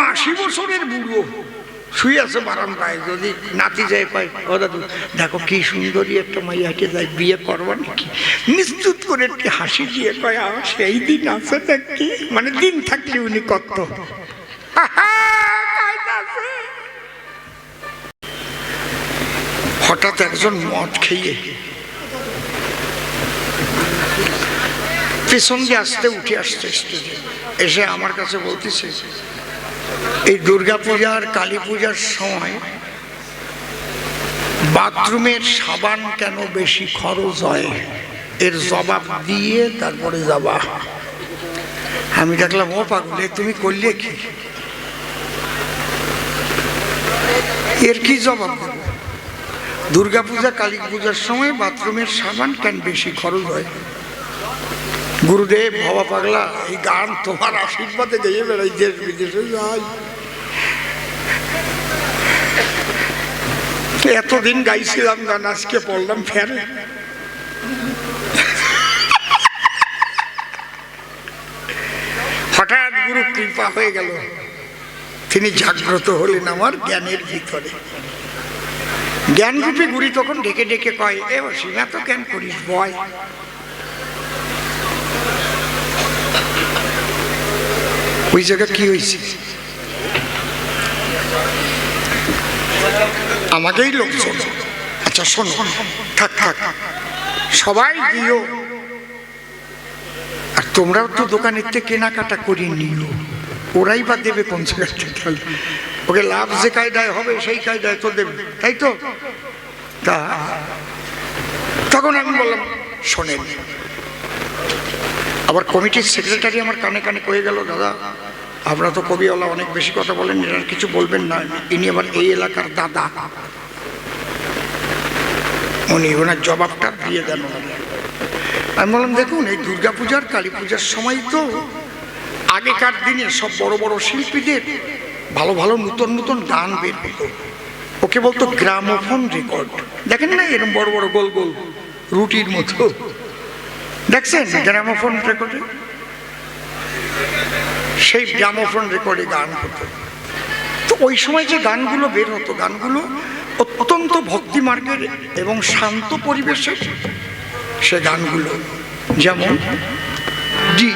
উনআশি বছরের বুড়ো। শুয়ে আছে বারান্দায় যদি নাতি যায় কয় ও দাদু দেখো কি সুন্দরী একটা মাইয়াকে যায় বিয়ে করব নাকি? নিশ্চিত করে একটি হাসি দিয়ে কয় আ, সেই দিন আছে নাকি? মানে দিন থাকলে উনি কত। হঠাৎ একজন মদ খেয়ে পেছন দিয়ে আসতে উঠে স্টেজে। এসে আমার কাছে বলতেছে এই দুর্গা পূজার কালী পূজার সময় বাথরুমের সাবান কেন বেশি খরচ হয়? এর জবাব দিয়ে তারপরে যাবা। আমি দেখলাম, ও পাগলে তুমি করলে কি? এর কি জবাব দেব? দুর্গা পূজা, কালী পূজার সময় বাথরুমের সাবান কেন বেশি খরচ হয়? গুরুদেব, বাবা পাগলা। এই গান তোমার আশীর্বাদে গেয়ে বেড়াই, দেশ বিদেশে যাই। এতদিন গাইছিলাম গান, আজকে পড়লাম ফের হঠাৎ গুরু কৃপা হয়ে গেল। তিনি জাগ্রত হলেন আমার জ্ঞানের ভিতরে। জ্ঞানরূপী গুরু তখন ডেকে ডেকে কয়, এ সীমা তো জ্ঞান করিস, বয়? ওই জায়গা কি হয়েছে? আমাকেই লোকজন আচ্ছা শোনো, থাক থাক। সবাই দিও আর তোমরাও তো দোকানের থেকে কেনাকাটা করে নিও। ওরাই বা দেবে কোন জায়গা থেকে? তাহলে ওকে লাভ যে কায়দায় হবে, সেই কায়দায় তো দেবে, তাই তো? তা, তখন আমি বললাম, শোনেন আবার কমিটির সেক্রেটারি আমার কানে কানে কয়ে গেল, দাদা আপনারা তো কবিওয়ালা, অনেক বেশি কথা বলেন, এনার কিছু বলবেন না। ইনি আবার এই এলাকার দাদা। উনি ওনার জবাবটা দিয়ে দেন আমি বললাম, দেখুন, এই দুর্গা পূজার কালী পূজার সময় তো আগেকার দিনে সব বড় বড় শিল্পীদের ভালো ভালো নতুন নতুন গান বের হতো। ওকে বলতো গ্রামোফোন রেকর্ড। দেখেন না এরকম বড় বড় গোল গোল রুটির মতো। দেখছেন? গ্রামোফোন রেকর্ডে সেই গ্রামোফোন রেকর্ডে গান হতো। তো ওই সময় যে গানগুলো বের হতো গানগুলো অত্যন্ত ভক্তি মার্গের এবং শান্ত পরিবেশের সে গানগুলো। যেমন ডি।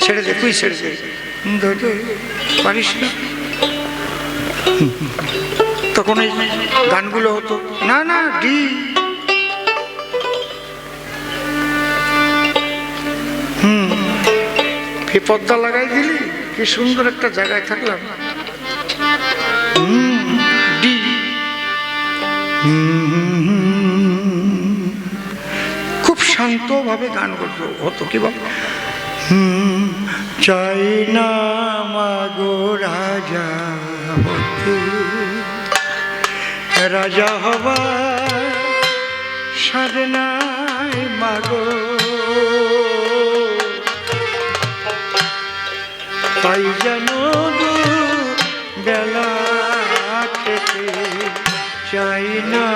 ছেড়ে দে তুই ছেড়ে দে পারিস না তখন এই গানগুলো হতো না না ডি হুম পর্দা লাগাই দিলি কি সুন্দর একটা জায়গায় থাকলাম হুম, ডি হুম, শান্তভাবে গান করতো। হতো কি বল চাই না মাগো রাজা হতে। রাজা হবার সাধনায় মাগো। তাই যেন বেলা খেতে চাই না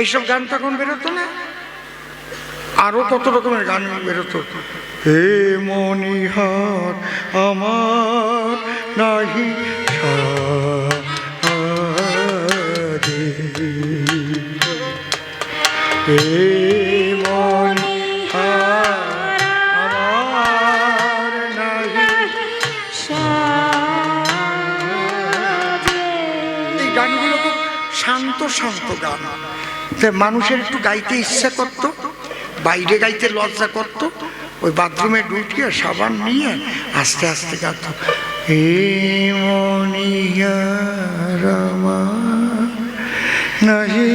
এইসব গান তখন বেরোতো না আরও কত রকমের গান বেরোতো হে মনিহার আমার নাহি সাধে। আমার এই গানগুলো খুব শান্ত শান্ত গান মানুষের একটু গাইতে ইচ্ছা করত, বাইরে গাইতে লজ্জা করত, ওই বাথরুমে ঢুকিয়ে সাবান নিয়ে আস্তে আস্তে গাত হে মনিয়ার আমার নাহি।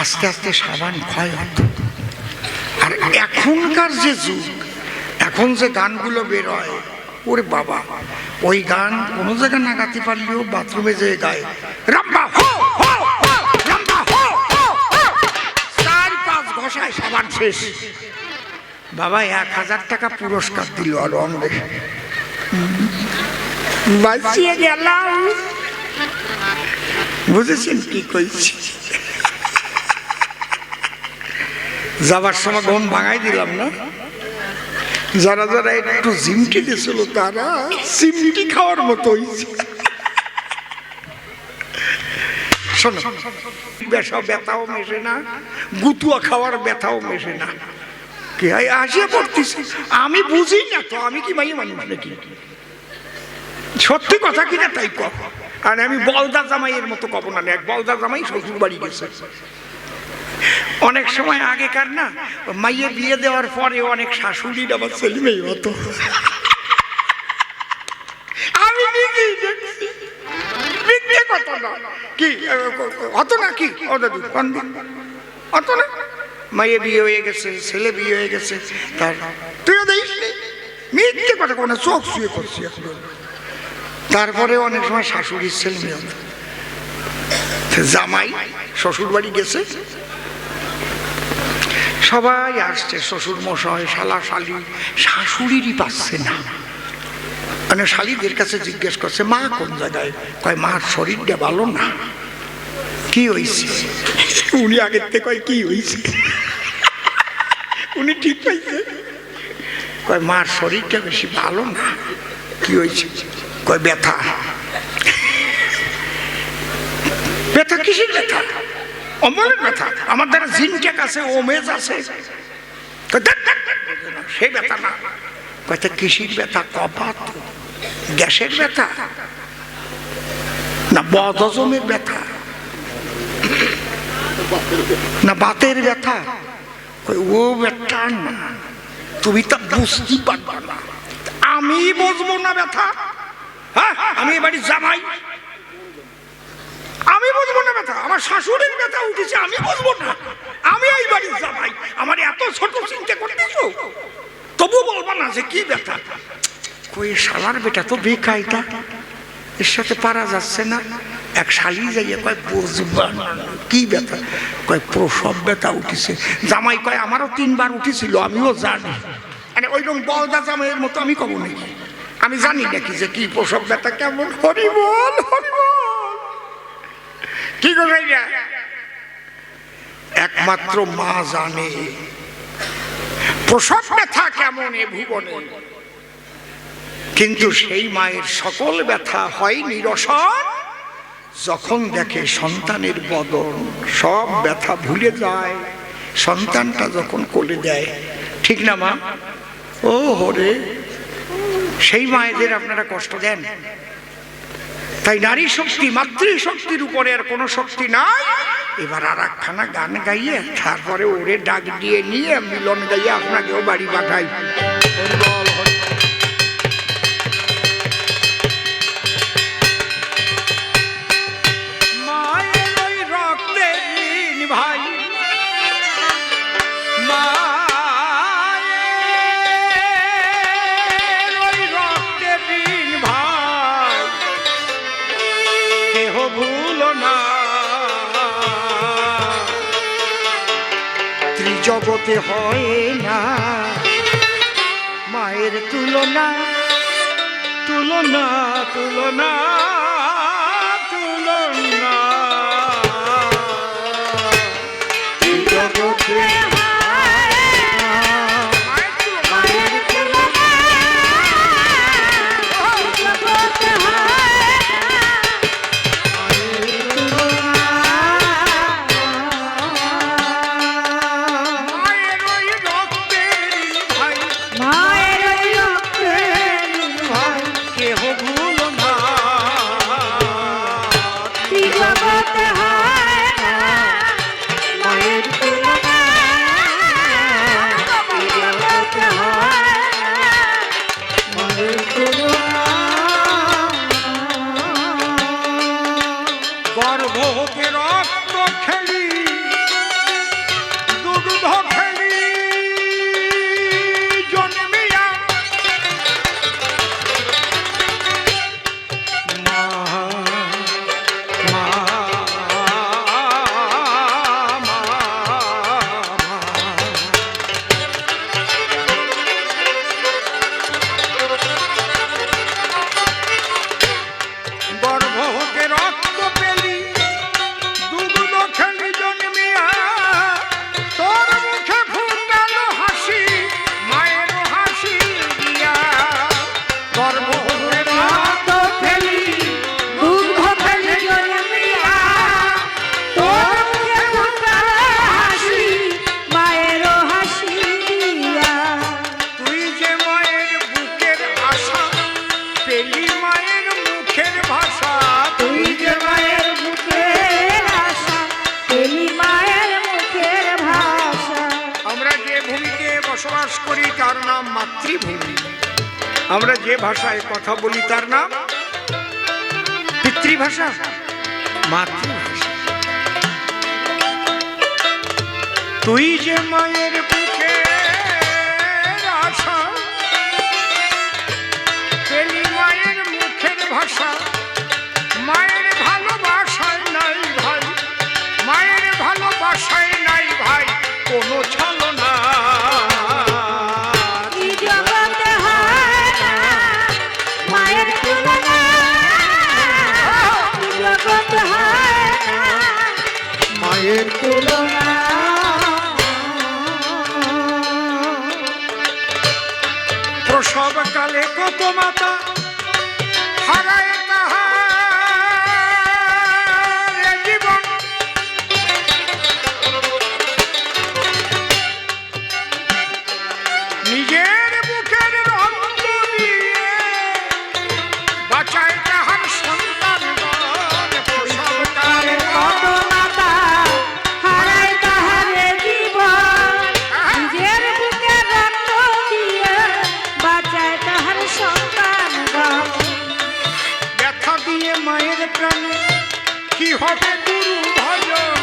আস্তে আস্তে সাবান ক্ষয় হতো। আর এখনকার যে যুগ, এখন যে গানগুলো বের হয় ওরে বাবা, ওই গান কোনো জায়গায় না গাতে পারলেও বাথরুমে যেয়ে গায়, রাম্বা, হো পাঁচ সাবান শেষ। বাবা, এক হাজার টাকা পুরস্কার দিল আর অমরে বাঁচিয়ে গেলাম। বুঝেছেন? কি কইছি? যাবার সময় গম ভাঙাই দিলাম না? যারা যারা একটু জিমটি দিয়েছিল তারা সিমটি খাওয়ার মতো হয়েছে শোনো ব্যথাও মেশে না গুতুয়া খাওয়ার ব্যথাও মেশে না। কি আসিয়া পড়তেছি। আমি বুঝি না তো আমি কি মাইয়ে মানুষ নাকি সত্যি কথা কিনা তাই কর আর আমি বলদা জামাইয়ের মতো কব না এক বলদা জামাই শ্বশুর বাড়ি গেছে। অনেক সময় আগেকার না মাইয়ে বিয়ে দেওয়ার পরে অনেক শাশুড়ির আমার ছেলে মেয়ে হতো। কি এ, হতো না বিয়ে হয়ে গেছে ছেলে বিয়ে হয়ে গেছে তার তুইও দেখিসনি মিথ্যে কথা কোনো চোখ শুয়ে করছি এখন। তারপরে অনেক সময় শাশুড়ির ছেলে মেয়ে জামাই শ্বশুর বাড়ি গেছে। সবাই আসছে শ্বশুর মশাই শালা শালি, শাশুড়িরই পাচ্ছে না। মানে শালিদের কাছে জিজ্ঞেস করছে, মা কোন জায়গায়? কয়, মার শরীরটা ভালো না। কি হয়েছে উনি আগের থেকে কয়, কি হয়েছে উনি ঠিক পাইছে কয়, মার শরীরটা বেশি ভালো না। কি হয়েছে কয় ব্যথা। ব্যথা কিসের ব্যথা? অমলের ব্যথা। আমার দ্বারা জিনটেক আছে ওমেজ আছে। কয়, ধ্যাৎ, ধ্যাৎ, ধ্যাৎ, সে ব্যথা না। কয়টা কিসির ব্যথা? কপাত গ্যাসের ব্যথা। না বদজমের ব্যথা। না বাতের ব্যথা। কই, ও ব্যথা না। তুমি তা বুঝতে পারবা না। আমি বুঝব না ব্যথা। হ্যাঁ আমি এবারে জামাই। আমি বুঝব না ব্যথা, আমার শাশুড়ির ব্যথা উঠেছে, আমি বুঝব না। আমি এই বাড়ির জামাই, আমার এত ছোট চিন্তা করতেছ? তবু বলব না যে কি ব্যথা। কই শালার বেটা তো বেকায়দা এর সাথে পারা যাচ্ছে না। এক শালি যাইয়ে কয়, বুঝবা কি ব্যথা? কয়, প্রসব ব্যথা উঠেছে। জামাই কয়, আমারও তিনবার উঠেছিল, আমিও জানি। মানে ওইরকম বলদা জামাইয়ের মতো আমি কব নাকি? আমি জানি নাকি যে কি প্রসব ব্যথা কেমন। হরিবল হরিবল কি একমাত্র মা জানে প্রসব ব্যথা কেমন এ ভুবনে। কিন্তু সেই মায়ের সকল ব্যথা হয় নিরসন। যখন দেখে সন্তানের বদন সব ব্যথা ভুলে যায়, সন্তানটা যখন কোলে দেয়, ঠিক না মা? ও হরে। সেই মায়েদের আপনারা কষ্ট দেন। তাই নারী শক্তি, মাতৃশক্তির উপরে আর কোনো শক্তি নাই। এবার আর একখানা গান গাইয়ে তারপরে ওরে ডাক দিয়ে নিয়ে মিলন গাইয়ে আপনাকেও বাড়ি পাঠাই। ত্রিজগতে হয় না। মায়ের তুলনা তুলনা তুলনা তুলনা। ত্রিজগতে তুই যে মায়ের সব কালে কত মাতা হারায় মায়ের প্রাণে। কি হবে গুরু ভজন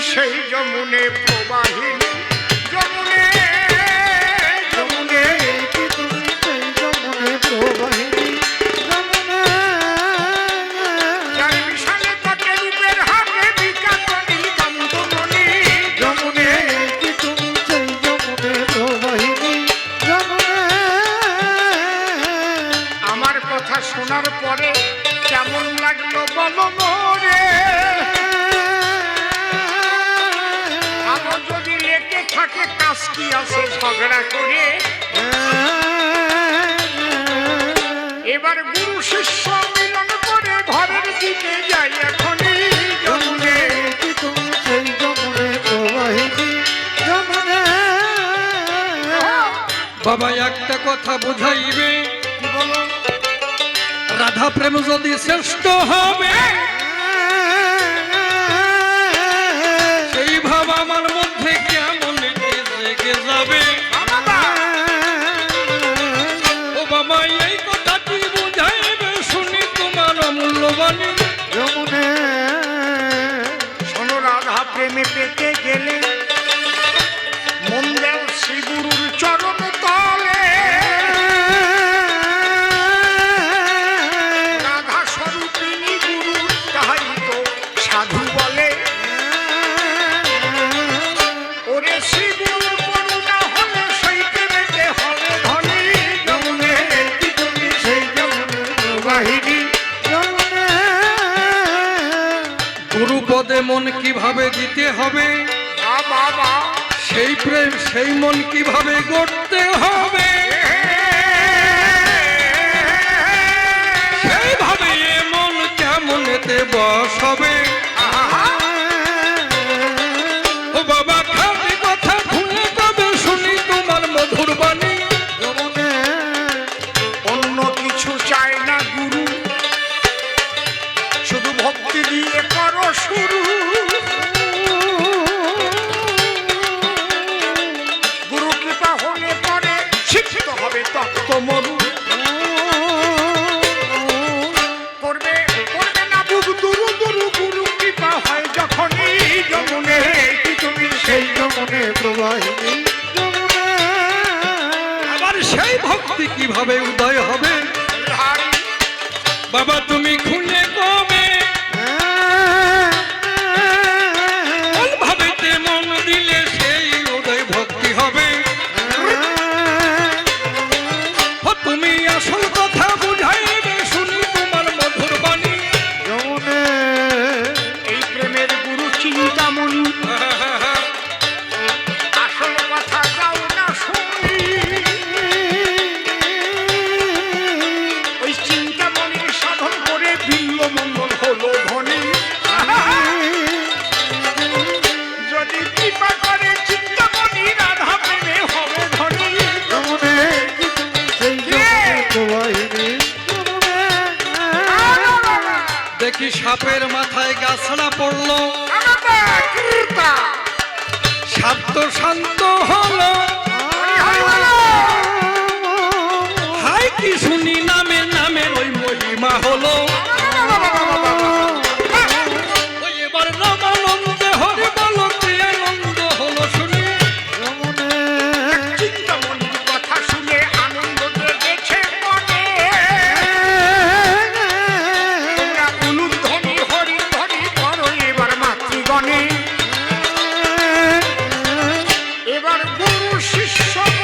সেই যমুনে প্রবাহিনী। কি আছে ঝগড়া করে? এবার গুরু শিষ্য মিলন করে ঘরের দিকে যাই এখনই বাবা একটা কথা বুঝাইবে। রাধা প্রেম যদি শ্রেষ্ঠ হবে মন কীভাবে দিতে হবে? সেই প্রেম, সেই মন কীভাবে গড়তে হবে? সেইভাবে এ মন কেমনেতে বস হবে? মাথায় গাছড়া পড়ল। শান্ত শান্ত হলো। শিষ্য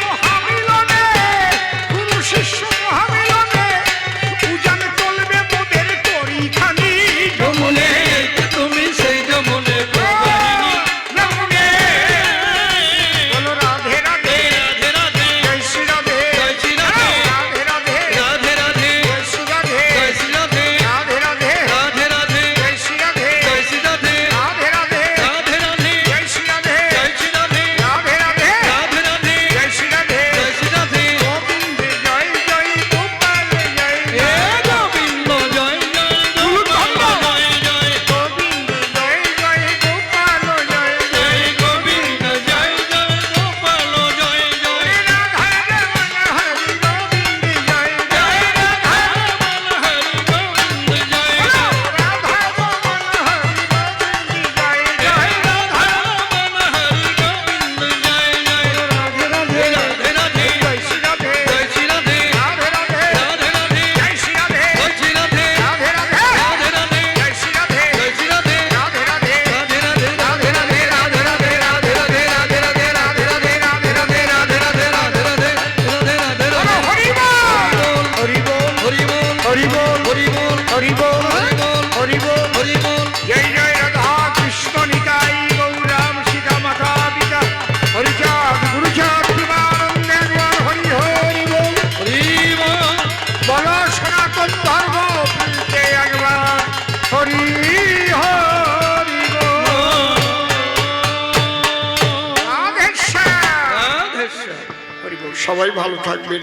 ভালো থাকবেন